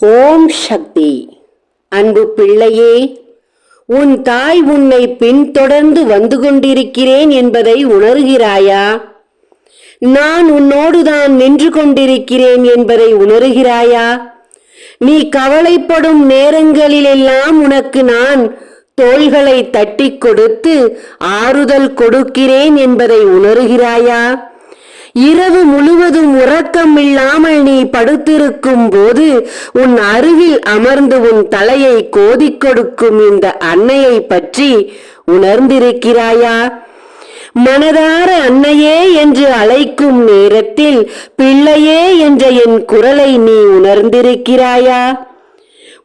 ஓம் சக்தி. அன்பு பிள்ளையே உன் தாய் உன்னை பின்தொடர்ந்து வந்து கொண்டிருக்கிறேன் என்பதை உணர்கிறாயா? நான் உன்னோடுதான் நின்று கொண்டிருக்கிறேன் என்பதை உணர்கிறாயா? நீ கவலைப்படும் நேரங்களிலெல்லாம் உனக்கு நான் தோள்களை தட்டிக் கொடுத்து ஆறுதல் கொடுக்கிறேன் என்பதை உணர்கிறாயா? இரவு முழுவதும் உறக்கம் இல்லாமல் நீ படுத்திருக்கும் போது உன் அருகில் அமர்ந்து உன் தலையை கோதிக் கொடுக்கும் இந்த அன்னையை பற்றி உணர்ந்திருக்கிறாயா? மனதார அன்னையே என்று அழைக்கும் நேரத்தில் பிள்ளையே என்ற என் குரலை நீ உணர்ந்திருக்கிறாயா?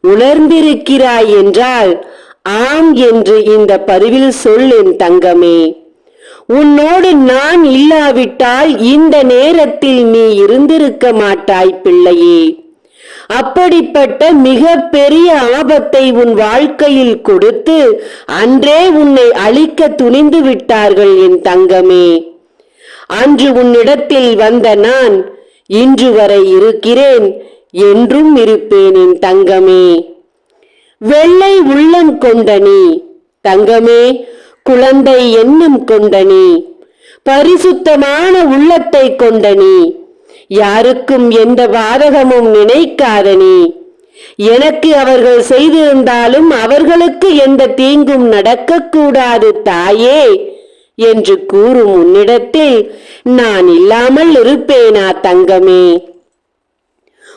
உணர்ந்திருக்கிறாய் என்றால் ஆம் என்று இந்த பதிவில் சொல் என் தங்கமே. உன்னோடு நான் இல்லாவிட்டால் இந்த நேரத்தில் நீ இருந்திருக்க மாட்டாய் பிள்ளையே. அப்படிப்பட்ட மிக பெரிய ஆபத்தை உன் வாழ்க்கையில் கொடுத்து அன்றே உன்னை அழிக்க துணிந்து விட்டார்கள் என் தங்கமே. அன்று உன்னிடத்தில் வந்த நான் இன்று வரை இருக்கிறேன் என்றும் இருப்பேன் என் தங்கமே. வெள்ளை உள்ளம் கொண்ட நீ தங்கமே குழந்தை எண்ணம் கொண்ட நீ பரிசுத்தமான உள்ளத்தை கொண்ட நீ யாருக்கும் எந்த பாதகமும் நினைக்காத நீ. எனக்கு அவர்கள் செய்திருந்தாலும் அவர்களுக்கு எந்த தீங்கும் நடக்கக்கூடாது தாயே என்று கூறும் உன்னிடத்தில் நான் இல்லாமல் இருப்பேனா தங்கமே.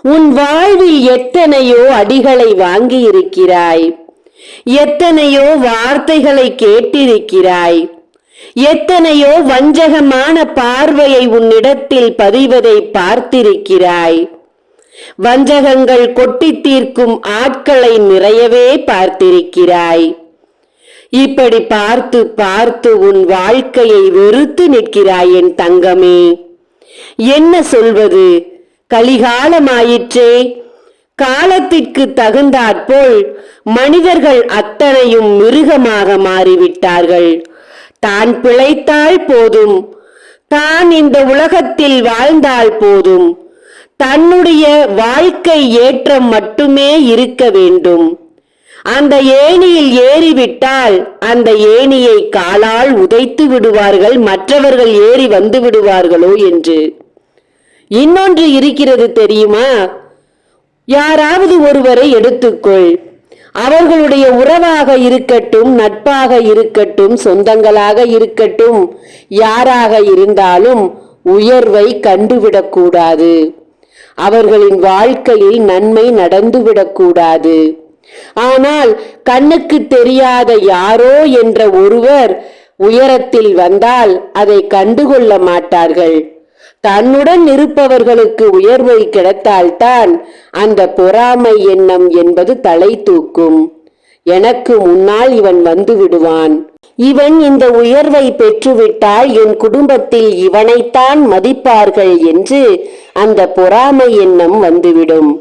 உன் வாழ்வில் எத்தனையோ அடிகளை வாங்கி இருக்கிறாய் எத்தனையோ வார்த்தைகளை கேட்டிருக்கிறாய். எத்தனையோ வஞ்சகமான பார்வையை உன்னிடத்தில் பதிவதை பார்த்திருக்கிறாய். வஞ்சகங்கள் கொட்டி தீர்க்கும் ஆட்களை நிறையவே பார்த்திருக்கிறாய். இப்படி பார்த்து பார்த்து உன் வாழ்க்கையை வெறுத்து நிற்கிறாய் என் தங்கமே. என்ன சொல்வது? கலிகாலமாயிற்றே. காலத்திற்கு தகுந்தாற்போல் மனிதர்கள் அத்தனையும் மிருகமாக மாறிவிட்டார்கள். தான் பிழைத்தால் போதும். தான் இந்த உலகத்தில் வாழ்ந்தால் போதும். தன்னுடைய வாழ்க்கை ஏற்றம் மட்டுமே இருக்க வேண்டும். அந்த ஏணியில் ஏறிவிட்டால் அந்த ஏணியை காலால் உதைத்து விடுவார்கள் மற்றவர்கள் ஏறி வந்து விடுவார்களோ என்று. இன்னொன்று இருக்கிறது தெரியுமா? யாராவது ஒருவரை எடுத்துக்கொள். அவர்களுடைய உறவாக இருக்கட்டும் நட்பாக இருக்கட்டும் சொந்தங்களாக இருக்கட்டும் யாராக இருந்தாலும் உயர்வை கண்டுவிடக்கூடாது. அவர்களின் வாழ்க்கையில் நன்மை நடந்துவிடக்கூடாது. ஆனால் கண்ணுக்கு தெரியாத யாரோ என்ற ஒருவர் உயரத்தில் வந்தால் அதை கண்டுகொள்ள மாட்டார்கள். தன்னுடன் இருப்பவர்களுக்கு உயர்வை கிடைத்தால்தான் அந்த பொறாமை எண்ணம் என்பது தலை தூக்கும். எனக்கு முன்னால் இவன் வந்து விடுவான். இவன் இந்த உயர்வை பெற்றுவிட்டால் என் குடும்பத்தில் இவனைத்தான் மதிப்பார்கள் என்று அந்த பொறாமை எண்ணம் வந்துவிடும்.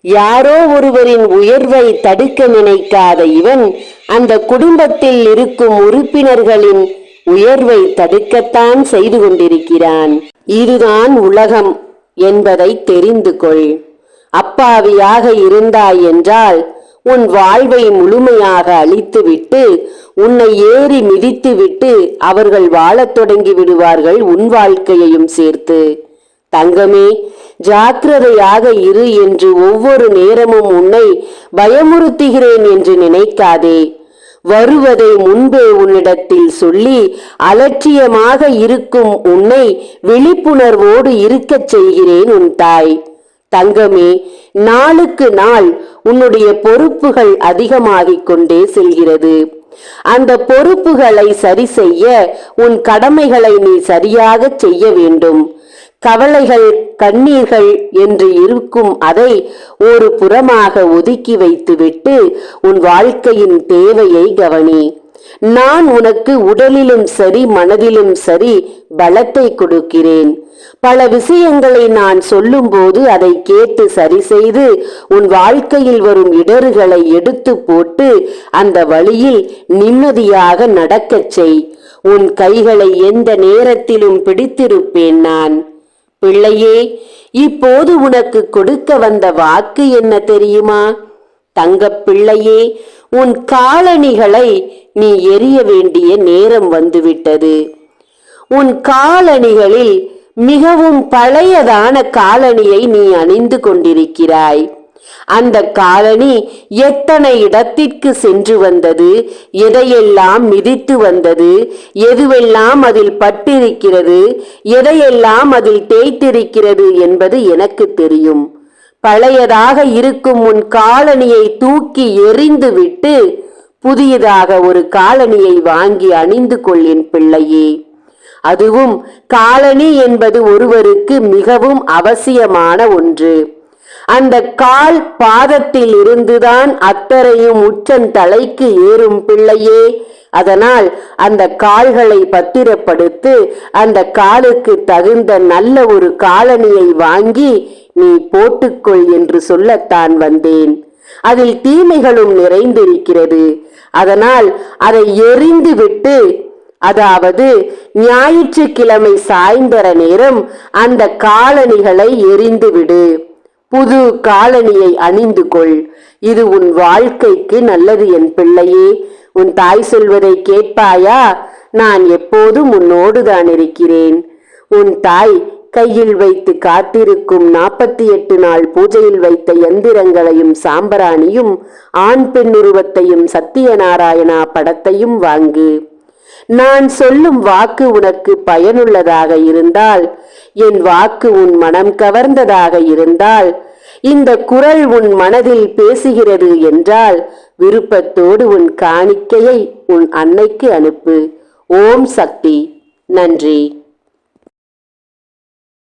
யாரோ ஒருவரின் உயர்வை தடுக்க நினைக்காத இவன் அந்த குடும்பத்தில் இருக்கும் உறுப்பினர்களின் உயர்வை தடுக்கத்தான் செய்து கொண்டிருக்கிறான். இதுதான் உலகம் என்பதை தெரிந்து கொள் அப்பாவியாக இருந்தாய் என்றால் உன் வாழ்வை முழுமையாக அழித்துவிட்டு உன்னை ஏறி மிதித்துவிட்டு அவர்கள் வாழத் தொடங்கி விடுவார்கள் உன் வாழ்க்கையையும் சேர்த்து. தங்கமே ஜாக்கிரதையாக இரு என்று ஒவ்வொரு நேரமும் உன்னை பயமுறுத்துகிறேன் என்று நினைக்காதே. வருவதை முன்பே உன்னிடத்தில் சொல்லி அலட்சியமாக இருக்கும் உன்னை விழிப்புணர்வோடு இருக்கச் செய்கிறேன் உன் தாய். தங்கமே நாளுக்கு நாள் உன்னுடைய பொறுப்புகள் அதிகமாகிக் கொண்டே செல்கிறது. அந்த பொறுப்புகளை சரி செய்ய உன் கடமைகளை நீ சரியாக செய்ய வேண்டும். கவலைகள் கண்ணீர்கள் என்று இருக்கும் அதை ஒரு புறமாக ஒதுக்கி வைத்துவிட்டு உன் வாழ்க்கையின் தேவையை கவனி. நான் உனக்கு உடலிலும் சரி மனதிலும் சரி பலத்தை கொடுக்கிறேன். பல விஷயங்களை நான் சொல்லும்போது அதை கேட்டு சரி செய்து உன் வாழ்க்கையில் வரும் இடர்களை எடுத்து போட்டு அந்த வழியில் நிம்மதியாக நடக்கச் செய். உன் கைகளை எந்த நேரத்திலும் பிடித்திருப்பேன் நான். பிள்ளையே இப்போது உனக்கு கொடுக்க வந்த வாக்கு என்ன தெரியுமா? தங்கப் பிள்ளையே உன் காலணிகளை நீ எரிய வேண்டிய நேரம் வந்துவிட்டது. உன் காலணிகளில் மிகவும் பழையதான காலணியை நீ அணிந்து கொண்டிருக்கிறாய். அந்த காலனி எத்தனை இடத்திற்கு சென்று வந்தது? எதையெல்லாம் மிதித்து வந்தது? எதுவெல்லாம் அதில் பட்டிருக்கிறது? எதையெல்லாம் அதில் தேய்த்திருக்கிறது என்பது எனக்கு தெரியும். பழையதாக இருக்கும் உன் காலனியை தூக்கி எறிந்துவிட்டு புதியதாக ஒரு காலனியை வாங்கி அணிந்து கொள் என் பிள்ளையே. அதுவும் காலனி என்பது ஒருவருக்கு மிகவும் அவசியமான ஒன்று. அந்த கால் பாதத்தில் இருந்துதான் அத்தரையும் உச்சன் தலைக்கு ஏறும் பிள்ளையே. அதனால் அந்த கால்களை பத்திரப்படுத்து அந்த காலுக்கு தகுந்த நல்ல ஒரு காலணியை வாங்கி நீ போட்டுக்கொள் என்று சொல்லத்தான் வந்தேன். அதில் தீமைகளும் நிறைந்திருக்கிறது. அதனால் அதை எரிந்து விட்டு அதாவது ஞாயிற்றுக்கிழமை சாயந்தர நேரம் அந்த காலணிகளை எரிந்துவிடு புது காலணியை அணிந்து கொள். இது உன் வாழ்க்கைக்கு நல்லது என் பிள்ளையே. உன் தாய் சொல்வதை கேட்பாயா? நான் எப்போதும் உன்னோடுதான் இருக்கிறேன். உன் தாய் கையில் வைத்து காத்திருக்கும் நாற்பத்தி எட்டு நாள் பூஜையில் வைத்த எந்திரங்களையும் சாம்பராணியும் ஆண் பெண் உருவத்தையும் சத்தியநாராயணா படத்தையும் வாங்கு. நான் சொல்லும் வாக்கு உனக்கு பயனுள்ளதாக இருந்தால் என் வாக்கு உன் மனம் கவர்ந்ததாக இருந்தால் இந்த குரல் உன் மனதில் பேசுகிறது என்றால் விருப்பத்தோடு உன் காணிக்கையை உன் அன்னைக்கு அனுப்பு. ஓம் சக்தி. நன்றி.